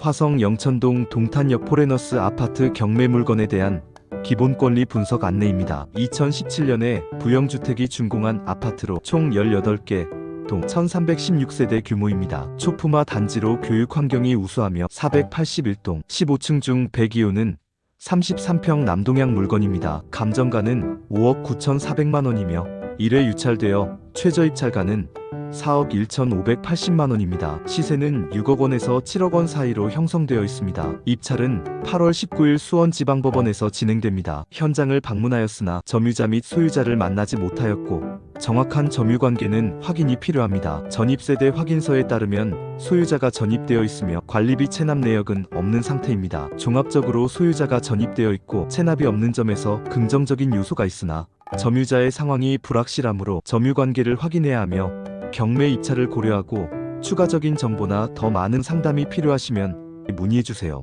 화성 영천동 동탄역 포레너스 아파트 경매 물건에 대한 기본 권리 분석 안내입니다. 2017년에 부영주택이 준공한 아파트로 총 18개, 동 1316세대 규모입니다. 초품화 단지로 교육 환경이 우수하며 481동 15층 중 102호는 33평 남동향 물건입니다. 감정가는 5억 9,400만 원이며 1회 유찰되어 최저 입찰가는 4억 1,580만 원입니다. 시세는 6억 원에서 7억 원 사이로 형성되어 있습니다. 입찰은 8월 19일 수원지방법원에서 진행됩니다. 현장을 방문하였으나 점유자 및 소유자를 만나지 못하였고 정확한 점유 관계는 확인이 필요합니다. 전입세대 확인서에 따르면 소유자가 전입되어 있으며 관리비 체납 내역은 없는 상태입니다. 종합적으로 소유자가 전입되어 있고 체납이 없는 점에서 긍정적인 요소가 있으나 점유자의 상황이 불확실하므로 점유 관계를 확인해야 하며 경매 입찰을 고려하고 추가적인 정보나 더 많은 상담이 필요하시면 문의해 주세요.